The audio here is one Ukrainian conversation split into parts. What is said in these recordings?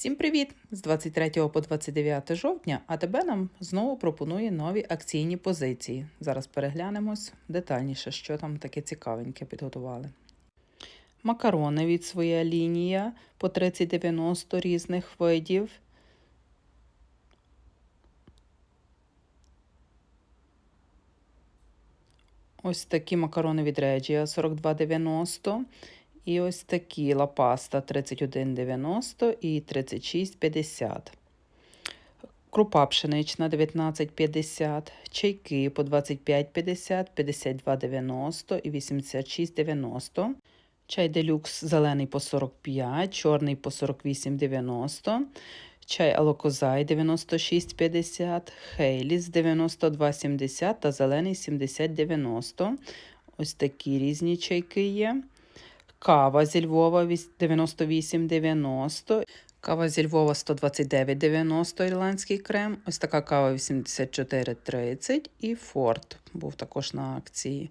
Всім привіт! З 23 по 29 жовтня АТБ нам знову пропонує нові акційні позиції. Зараз переглянемось детальніше, що там таке цікавеньке підготували. Макарони від своя лінія по 30-90 різних видів. Ось такі макарони від Реджія 42,90. І ось такі лапаста 31,90 і 36,50. Крупа пшенична 19,50, чайки по 25,50, 52,90 і 86,90. Чай делюкс зелений по 45, чорний по 48,90. Чай Алокозай 96,50, Хейліс 92,70 та зелений 70,90. Ось такі різні чайки є. Кава зі Львова 98,90. Кава зі Львова 129,90 ірландський крем. Ось така кава 84,30 і Форт був також на акції.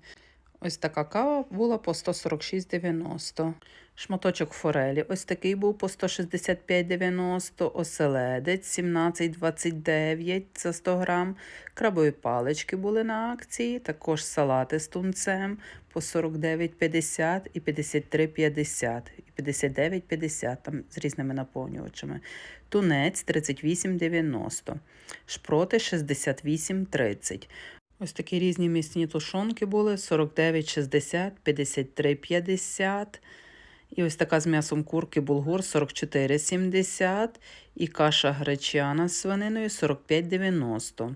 Ось така кава була по 146,90. Шматочок форелі ось такий був по 165,90, оселедець 17,29 за 100 грам. Крабові палички були на акції, також салати з тунцем по 49,50 і 53,50 і 59,50 там з різними наповнювачами. Тунець 38,90, шпроти 68,30. Ось такі різні місні тушонки були 49,60, 53,50. І ось така з м'ясом курки булгур 44,70. І каша гречана з свининою 45,90.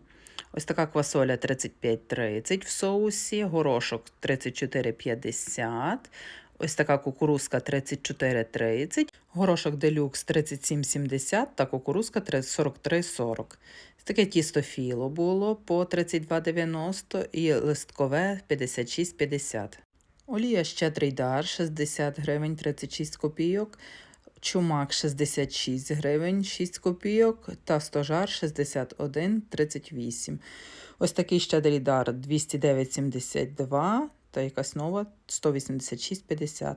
Ось така квасоля 35,30 в соусі, горошок 34,50. Ось така кукурузка 34,30, горошок делюкс 37,70 та кукурузка 43,40. Таке тісто філо було по 32,90 і листкове 56,50. Олія щедрий дар 60 гривень 36 копійок, чумак 66 гривень 6 копійок та стожар 61,38. Ось такий щедрий дар 209,72 та якась нова 186,50.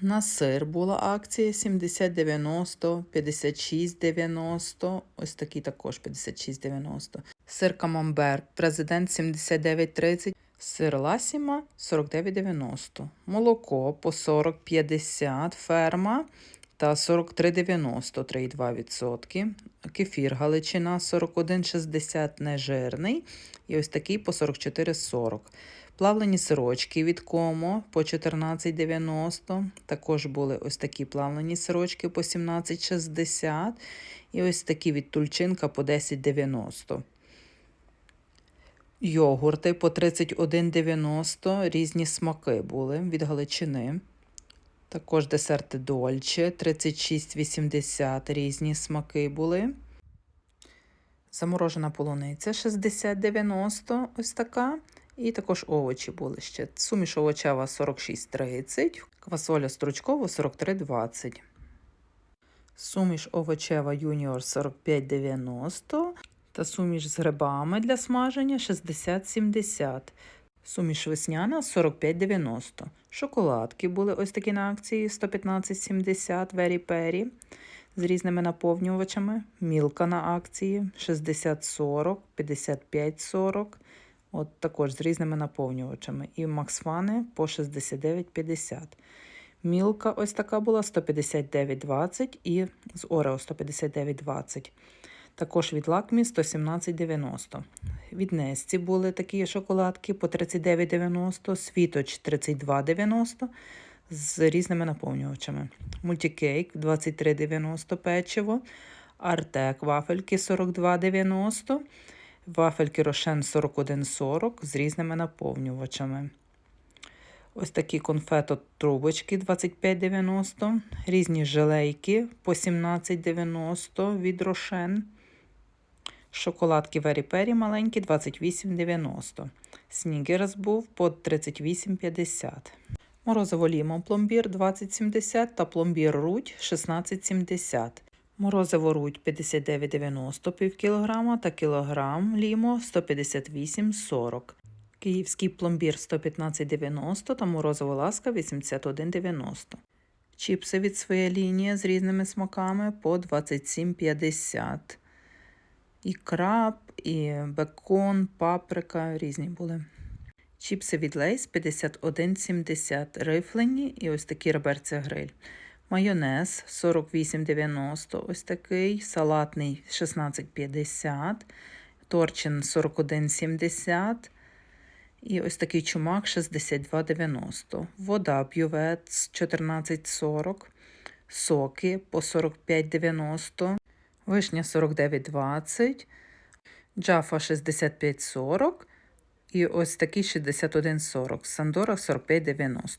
На сир була акція 70,90, 56,90, ось такий також 56,90. Сир камамбер, президент 79,30, сир ласіма 49,90. Молоко по 40,50 ферма та 43,90 3,2%. Кефір Галичина 41,60 нежирний і ось такий по 44,40. Плавлені сирочки від Комо по 14,90. Також були ось такі плавлені сирочки по 17,60. І ось такі від тульчинка по 10,90. Йогурти по 31,90. Різні смаки були від Галичини. Також десерти Дольче 36,80 різні смаки були. Заморожена полуниця 60,90 ось така. І також овочі були ще. Суміш овочева 46,30, квасоля стручкова 43,20. Суміш овочева юніор 45,90 та суміш з грибами для смаження 60,70. Суміш весняна 45,90. Шоколадки були ось такі на акції 115,70 Very Perry з різними наповнювачами. Мілка на акції 60,40, 55,40. От також з різними наповнювачами. І Максфани по 69,50. Мілка ось така була 159,20 і з Орео 159,20. Також від лакмі 117,90. Від Несті були такі шоколадки по 39,90, світоч 32,90 з різними наповнювачами. Мультикейк 23,90 печиво, Артек вафельки 42,90. Вафельки Рошен 41,40 з різними наповнювачами. Ось такі конфето трубочки 25,90, різні желейки по 17,90 від Рошен. Шоколадки Вері Пері маленькі 28,90. Снігерс був по 38,50. Морозиво лімон пломбір 20,70 та пломбір рудь 16,70. Морозиво рудь 59,90 пів кілограма та кілограм лімо 158,40. Київський пломбір 115,90 та морозиво ласка 81,90. Чіпси від своєї лінії з різними смаками по 27,50. І краб, і бекон, паприка різні були. Чіпси від Лейс 51,70 рифлені і ось такі реберця гриль. Майонез 48,90 ось такий, салатний 16,50, торчин 41,70 і ось такий чумак 62,90. Вода бювет 14,40, соки по 45,90, вишня 49,20, джафа 65,40 і ось такий 61,40, Сандора 45,90.